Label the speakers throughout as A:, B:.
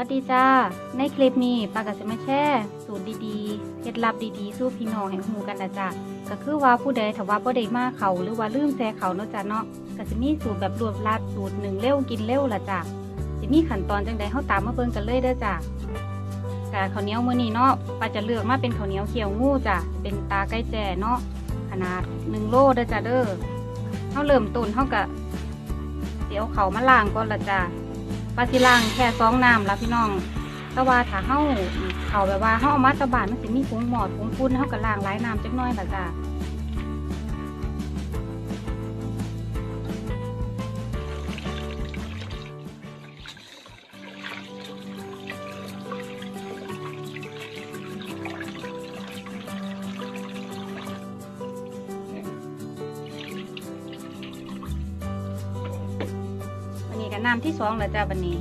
A: วัสดีจ้า ในคลิปนี้ปาก็จะมาแชร์สูตรดีๆ เคล็ดลับดีๆ สู้พี่น้องให้ฮู้กันนะจ้าก็คือว่าผู้ใดถ้าว่าบ่ได้มาเขาหรือว่าลืมแซ่เขาเนาะจ้าเนาะก็จะมีสูตรแบบรวบลัดสูตรหนึ่งเร็วกินเร็วละจ้าจะมีขั้นตอนจังใดเฮาตามมาเบิ่งกันเลยเด้อจ้ากะข้าวเหนียวมื้อนี้เนาะปาจะเลือกมาเป็นข้าวเหนียวเขียวงูจ้าเป็นตาไก่แจ้เนาะขนาด1โลเด้อจ้าเด้อเฮาเริ่มต้นเฮาก็เดี๋ยวเขามาล้างก่อนละจ้า ปลาสิล่างแค่สองน้ำละพี่น้องแต่ว่าถ้าเฮาเขาแบบว่าเฮาเอามาตะบานมันสิมีผงหมอดผงฟุ้นเฮาก็ล้างหลายน้ำจักน้อยละจ้ะ วันนี้ำที่สองแล้วจ้ะวันนี้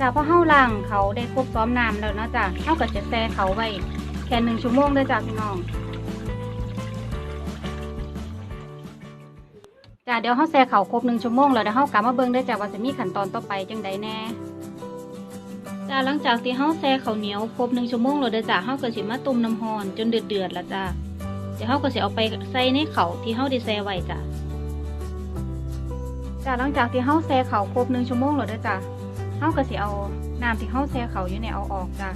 A: จ้ะพอเฮาล้างเขาได้ครบซ้อมน้ำแล้วเนาะจ้ะเฮาก็จะแช่เขาไว้แค่หนึ่งชั่วโมงเด้อจ้ะพี่น้อง จ้ะเดี๋ยวเฮาแช่เข่าครบหนึ่งชั่วโมงแล้วเดี๋ยวเฮากลับมาเบิ่งเด้จ้ะว่าจะมีขั้นตอนต่อไปจังใดแน่จ้ะหลังจากที่เฮาแช่ข้าวเหนียวครบหนึ่งชั่วโมงแล้วเด้อจ้ะเฮาก็สิมาต้มน้ำร้อนจนเดือดเดือดๆแล้วจ้ะเดี๋ยวเฮาก็สิเอาไปใส่ในเขาวที่เฮาได้แช่ไว้จ้ะจ้ะหลังจากที่เฮาแช่เขาวครบหนึ่งชั่วโมงแล้วเด้อจ้ะเฮาก็สิเอาน้ำที่เฮาแช่เขาอยู่ในเอาออกจ้ะ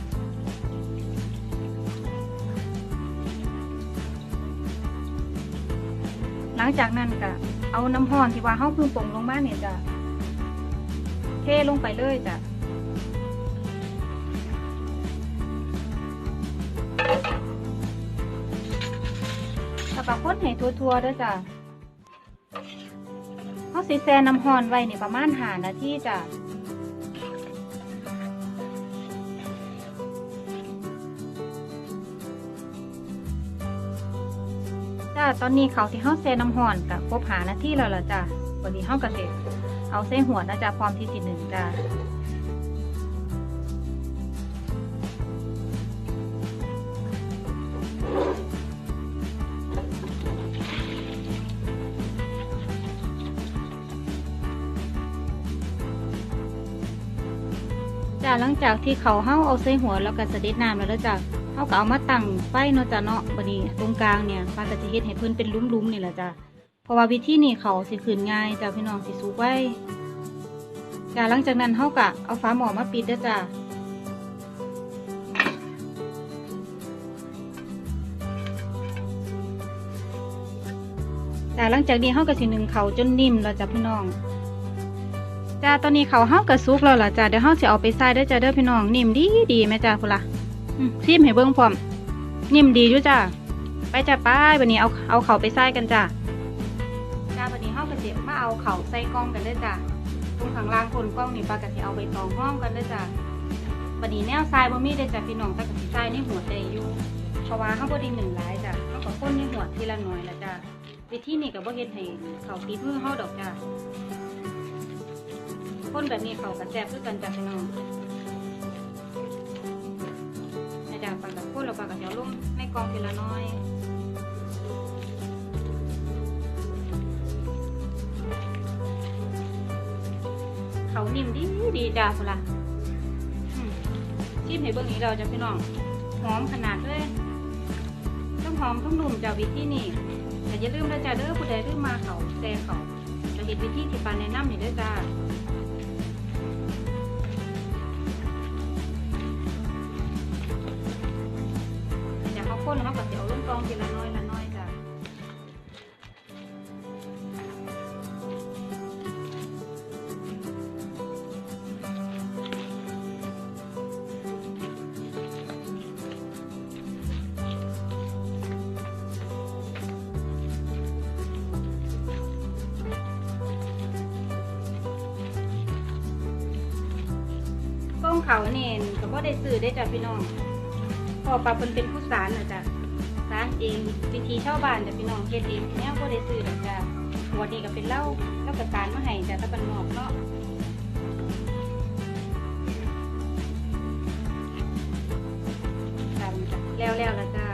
A: หลังจากนั้นก็ เอาน้ำห้อนที่ว่าเฮาเพิ่งปรุงลงมาเนี่ยจะเทลงไปเลยจ้ะแล้วก็คนให้ทั่วๆเด้วยจ้ะเฮาสิแช่น้ำห้อนไว้นี่ประมาณหานาทีจ้ะ จ้าตอนนี้เขาที่เฮาแซน้ำห่อนกับครบหานาทีแล้วล่ะจ้าวันนี้เฮาก็สิเอาเส้นหัวนะจ้าพร้อมที่สิหนึ่งจ้า จ้าหลังจากที่เขาเฮาเอาเส้หัวแล้วก็เสด็ดน้ำแล้วจ้าเขาก็เอามาตั้งไฟเนาะจ้ะเนาะบัดนี้ตรงกลางเนี่ยปลาก็จะเฮ็ดให้เพิ่นเป็นลุ้มๆนี่แหละจ้ะเพราะว่าวิธีนี้เขาสิขึ้นง่ายจ้ะพี่น้องสิสุกไว้จ้ะหลังจากนั้นเฮาก็เอาฝาหม้อมาปิดเด้อจ้ะจ้ะหลังจากนี้เฮาก็สินึ่งเขาจนนิ่มแล้วจ้ะพี่น้อง จ้ะตอนนี้เขาเฮาก็สุกแล้วล่ะจ้ะเดี๋ยวเฮาสิเอาไปใส่เด้จ้ะเด้อพี่น้องนิ่มดีดีแม่จ้ะพุ่นล่ะซีมให้เบิ่งพร้อมนิ่มดีอยู่จ้าไปจ้าป้ายวันนี้เอาเอาเขาไปใส่กันจ้าจ้าวันนี้เฮากระเจีมาเอาเขาใส่กล้องกันเลยจ้าตรงข้างล่างคนกล้องนี่ปลากระเจีเอาไปตองห้องกันเลยจ้าวันนี้แนวทรายบ่มีเด้จ้าพี่น้องแต่กระทรายในหัวใจอยู่เพราะว่าเฮาบ่ได้หนึ่งหลายจ้าเฮาก็คนในหัวทีละหน่อยละจ้าวิธีนี้ก็บ่เฮ็ดให้เขาติดมือเฮาดอกจ้า คนแบบนี้เขากระแจบคือกันจ้าพี่น้องอาจารย์ปากกับพูดเราปากกับเดียวลงในกองทีละน้อยเขานิ่มดีดีจ้าพุ่นละชิมให้เบื้องนี้เราจะพี่น้องหอมขนาดเลยต้องหอมต้องนุ่มจากวิธีนี่แต่อย่าลืมนะจ้าเด้อผู้ใดลืมมาเขาแซ่เขาจะเห็นวิธีที่ปานแนะนำนี่ด้อจ้า ขาคนเขาก็จะเอาลงกองทีละน้อยละน้อยจ้ะก้องเขาเนี่ยก็บ่ได้ซื้อได้จ้ะพี่น้อง พอปลาเป็นเป็นผู้สารนะจ๊ะสารเองวิธีชาวบ้านจะพี่น้องเฮ็ดเองแนวบ่ได้ซื้อดอจะหัวนี้ก็เป็นเล้าแล้วก็การมาให้จ้ะตะบันนอกเนาะแล้วแล้วแล้วจ้า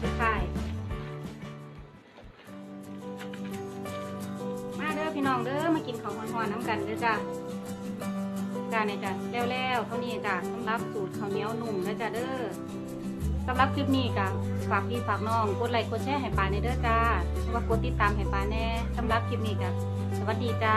A: ไปค่ายมาเด้อพี่น้องเด้อมากินของหวานๆน้ำกันเด้อจ้า จ้าเนี่ยจ้ะแล้วๆเท่านี้จ้ะสำหรับสูตรข้าวเหนียวนุ่มนะจ้าเด้อสำหรับคลิปนี้ก็ฝากพี่ฝากน้องกดไลค์กดแชร์ให้ปาในเด้อจ้าว่ากดติดตามให้ปาแน่สำหรับคลิปนี้ก็สวัสดีจ้า